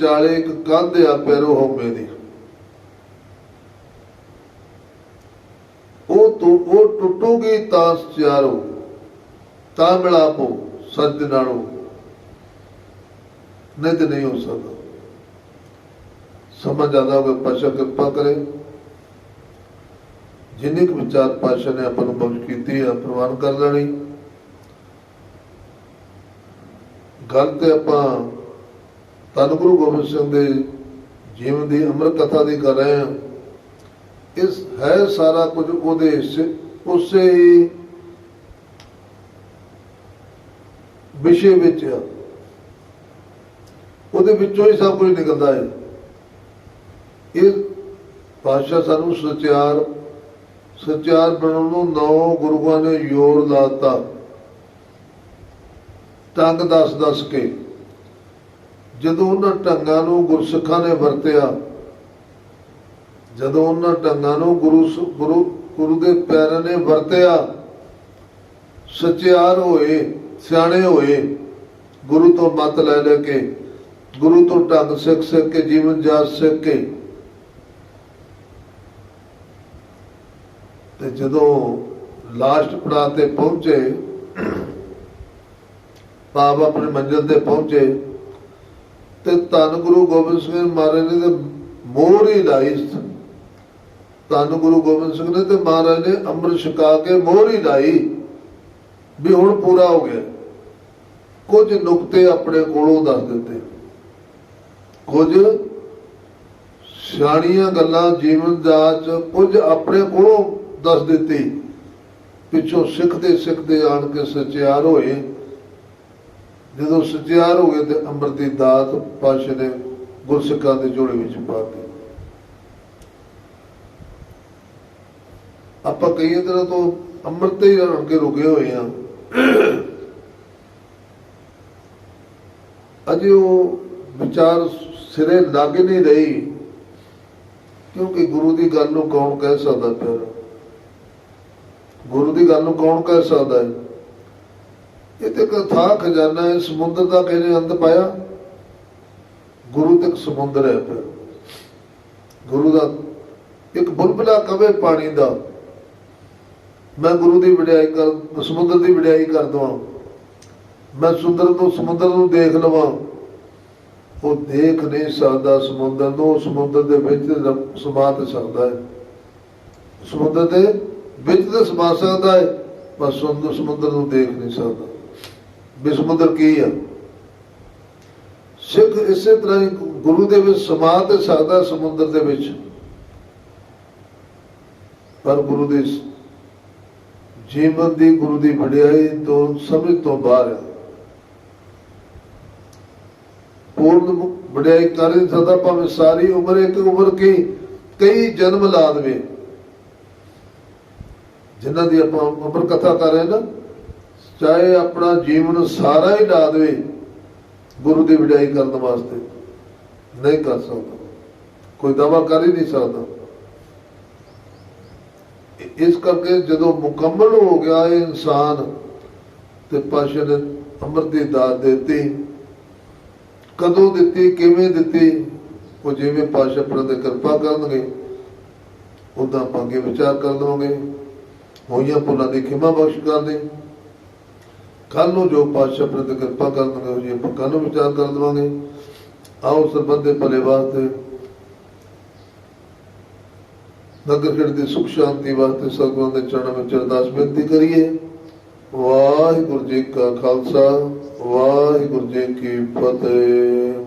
ਚਾਲੇ ਇੱਕ ਕੰਧ ਆ ਪੈਰੋ ਹਉਮੈ ਦੀ। ਉਹ ਤੋਂ, ਉਹ ਟੁੱਟੂਗੀ ਤਾਂ ਸਿਆਰੋ, ਤਾਂ ਮਿਲਾਪੋ ਸੱਜ ਨਾਲੋਂ। ਨਹੀਂ ਨਹੀਂ ਹੋ ਸਕਦਾ। ਸਮਝ ਆਦਾ ਹੋਵੇ ਪਾਸ਼ਾ ਕਿਰਪਾ ਕਰੇ। ਜਿੰਨੇ ਕੁ ਵਿਚਾਰ ਪਾਸ਼ਾ ਨੇ ਆਪਾਂ ਨੂੰ ਬਖਸ਼ ਕੀਤੀ ਹੈ, ਪ੍ਰਵਾਨ ਕਰ ਲੈਣੀ। ਗੱਲ ਤੇ ਆਪਾਂ ਧੰਨ ਗੁਰੂ ਗੋਬਿੰਦ ਸਿੰਘ ਦੇ ਜੀਵਨ ਦੀ ਅੰਮ੍ਰਿਤ ਕਥਾ ਦੀ ਕਰ ਰਹੇ ਹਾਂ। ਇਸ ਹੈ ਸਾਰਾ ਕੁਝ ਉਹਦੇ ਹਿੱਸੇ ਉਸੇ ਹੀ ਵਿਸ਼ੇ ਵਿੱਚ ਆ। ਉਹਦੇ ਵਿੱਚੋਂ ਹੀ ਸਭ ਕੁਝ ਨਿਕਲਦਾ ਹੈ। ਇਹ ਪਾਤਸ਼ਾਹ ਸਾਨੂੰ ਸਚਿਆਰ ਸਚਿਆਰ ਬਣਨ ਨੂੰ ਨੌ ਗੁਰੂਆਂ ਨੇ ਯੋਰ ਲਾਤਾ। ਤੰਗ ਦੱਸ ਦੱਸ ਕੇ। ਜਦੋਂ ਉਹਨਾਂ ਢੰਗਾਂ ਨੂੰ ਗੁਰਸਿੱਖਾਂ ਨੇ ਵਰਤਿਆ, ਜਦੋਂ ਉਹਨਾਂ ਢੰਗਾਂ ਨੂੰ ਗੁਰੂ ਗੁਰੂ ਗੁਰੂ ਦੇ ਪੈਰਾਂ ਨੇ ਵਰਤਿਆ, ਸਚਿਆਰ ਹੋਏ, ਸਿਆਣੇ ਹੋਏ, ਗੁਰੂ ਤੋਂ ਮਤ ਲੈ ਲੈ ਕੇ, ਗੁਰੂ ਤੋਂ ਢੰਗ ਸਿੱਖ ਸਿੱਖ ਕੇ, ਜੀਵਨ ਜਾਚ ਸਿੱਖ ਕੇ, ਤੇ ਜਦੋਂ ਲਾਸਟ ਪੜਾਅ ਤੇ ਪਹੁੰਚੇ ਪਾਪ ਆਪਣੇ ਮੰਜ਼ਿਲ ਤੇ ਪਹੁੰਚੇ ਤੇ ਧੰਨ ਗੁਰੂ ਗੋਬਿੰਦ ਸਿੰਘ ਮਹਾਰਾਜ ਨੇ ਤੇ ਮੋਹਰ ਹੀ ਲਾਈ ਧੰਨ ਗੁਰੂ ਗੋਬਿੰਦ ਸਿੰਘ ਨੇ ਤੇ ਮਹਾਰਾਜ ਨੇ ਅੰਮ੍ਰਿਤ ਛਕਾ ਕੇ ਮੋਹਰ ਹੀ ਲਾਈ ਵੀ ਹੁਣ ਪੂਰਾ ਹੋ ਗਿਆ। ਕੁਝ ਨੁਕਤੇ ਆਪਣੇ ਕੋਲੋਂ ਦੱਸ ਦਿੱਤੇ। ਕੁਝ ਸਿਆਣੀਆਂ ਗੱਲਾਂ ਜੀਵਨ ਜਾਚ ਕੁਝ ਆਪਣੇ ਕੋਲੋਂ ਦੱਸ ਦਿੱਤੀ। ਪਿੱਛੋਂ ਸਿੱਖਦੇ ਸਿੱਖਦੇ ਆਣ ਕੇ ਸਚਿਆਰ ਹੋਏ। ਜਦੋਂ ਸਚਿਆਰ ਹੋ ਗਏ ਤੇ ਅੰਮ੍ਰਿਤ ਦੀ ਦਾਤ ਪਾਸ਼ਾ ਨੇ ਗੁਰਸਿੱਖਾਂ ਦੇ ਜੋੜੇ ਵਿੱਚ ਪਾ ਦਿੱਤੀ ਆਪਾਂ ਕਈ ਤਰ੍ਹਾਂ ਤੋਂ ਅੰਮ੍ਰਿਤ ਹੀ ਰਣ ਕੇ ਰੁਕੇ ਹੋਏ ਆ ਅਜੇ ਉਹ ਵਿਚਾਰ ਸਿਰੇ ਲੱਗ ਨਹੀਂ ਰਹੀ, ਕਿਉਂਕਿ ਗੁਰੂ ਦੀ ਗੱਲ ਨੂੰ ਕੌਣ ਕਹਿ ਸਕਦਾ ਪਿਆ ਗੁਰੂ ਦੀ ਗੱਲ ਨੂੰ ਕੌਣ ਕਹਿ ਸਕਦਾ ਹੈ? ਇਹ ਤੇ ਕਥਾ ਖਜ਼ਾਨਾ ਹੈ, ਸਮੁੰਦਰ ਦਾ ਕਿਹਨੇ ਅੰਤ ਪਾਇਆ। ਗੁਰੂ ਤੱਕ ਸਮੁੰਦਰ ਹੈ ਫਿਰ। ਗੁਰੂ ਦਾ ਇੱਕ ਬੁਲਬੁਲਾ ਕਵੇ ਪਾਣੀ ਦਾ। ਮੈਂ ਗੁਰੂ ਦੀ ਵਡਿਆਈ ਕਰ, ਸਮੁੰਦਰ ਦੀ ਵਡਿਆਈ ਕਰ ਦਵਾਂ। ਮੈਂ ਸੁੰਦਰ ਨੂੰ, ਸਮੁੰਦਰ ਨੂੰ ਦੇਖ ਲਵਾਂ। ਉਹ ਦੇਖ ਨਹੀਂ ਸਕਦਾ ਸਮੁੰਦਰ ਨੂੰ ਸਮੁੰਦਰ ਦੇ ਵਿੱਚ ਰ- ਸਕਦਾ ਹੈ। ਸਮੁੰਦਰ ਦੇ ਵਿੱਚ ਤਾਂ ਸਮਾ ਸਕਦਾ ਹੈ, ਪਰ ਸਮੁੰਦਰ ਸਮੁੰਦਰ ਨੂੰ ਦੇਖ ਨਹੀਂ ਸਕਦਾ। ਵੀ ਸਮੁੰਦਰ ਕੀ ਆ? ਸਿੱਖ ਇਸੇ ਤਰ੍ਹਾਂ ਹੀ ਗੁਰੂ ਦੇ ਵਿੱਚ ਸਮਾ ਤੇ ਸਕਦਾ ਸਮੁੰਦਰ ਦੇ ਵਿੱਚ। ਪਰ ਗੁਰੂ ਦੇ ਜੀਵਨ ਦੀ ਗੁਰੂ ਦੀ ਵਡਿਆਈ ਤੋਂ ਸਮਝ ਤੋਂ ਬਾਹਰ ਹੈ ਪੂਰਨ ਵਡਿਆਈ ਕਰ ਨਹੀਂ ਸਕਦਾ, ਭਾਵੇਂ ਸਾਰੀ ਉਮਰ, ਇੱਕ ਉਮਰ ਕੀ ਕਈ ਜਨਮ ਲਾ ਦੇਵੇ। ਜਿਨ੍ਹਾਂ ਦੀ ਆਪਾਂ ਉਮਰ ਕਥਾ ਕਰ ਰਹੇ ਨਾ ਚਾਹੇ ਆਪਣਾ ਜੀਵਨ ਸਾਰਾ ਹੀ ਲਾ ਦੇਵੇ, ਗੁਰੂ ਦੀ ਵਡਿਆਈ ਕਰਨ ਵਾਸਤੇ ਨਹੀਂ ਕਰ ਸਕਦਾ। ਕੋਈ ਦਾਵਾ ਕਰ ਹੀ ਨਹੀਂ ਸਕਦਾ। ਇਸ ਕਰਕੇ ਜਦੋਂ ਮੁਕੰਮਲ ਹੋ ਗਿਆ ਇਹ ਇਨਸਾਨ ਤੇ ਪਾਸ਼ਾ ਨੇ ਅੰਮ੍ਰਿਤ ਦੀ ਦਾਤ ਦਿੱਤੀ। ਕਦੋਂ ਦਿੱਤੀ, ਕਿਵੇਂ ਦਿੱਤੀ, ਉਹ ਜਿਵੇਂ ਪਾਸ਼ਾ ਪਰ ਤੇ ਕਿਰਪਾ ਕਰਨਗੇ ਉਦਾਂ ਆਪਾਂ ਵਿਚਾਰ ਕਰ ਲਵਾਂਗੇ। ਹੋਈਆਂ ਭੁੱਲਾਂ ਦੀ ਖਿਮਾ ਬਖਸ਼ ਕਰ ਦੇ ਕੱਲ ਨੂੰ ਜੋ ਪਾਤਸ਼ਾਹ ਪ੍ਰਤੀ ਕਿਰਪਾ ਕਰਨਗੇ ਉਹ ਜੀ, ਆਪਾਂ ਕੱਲ ਨੂੰ ਵਿਚਾਰ ਕਰ ਲਵਾਂਗੇ। ਆਓ ਸਰਬੱਤ ਦੇ ਭਲੇ ਵਾਸਤੇ, ਨਗਰ ਖੇਡ ਦੀ ਸੁਖ ਸ਼ਾਂਤੀ ਵਾਸਤੇ ਸਤਿਗੁਰਾਂ ਦੇ ਚਰਨਾਂ ਵਿੱਚ ਅਰਦਾਸ ਬੇਨਤੀ ਕਰੀਏ। ਵਾਹਿਗੁਰੂ ਜੀ ਕਾ ਖਾਲਸਾ, ਵਾਹਿਗੁਰੂ ਜੀ ਕੀ ਫਤਿਹ।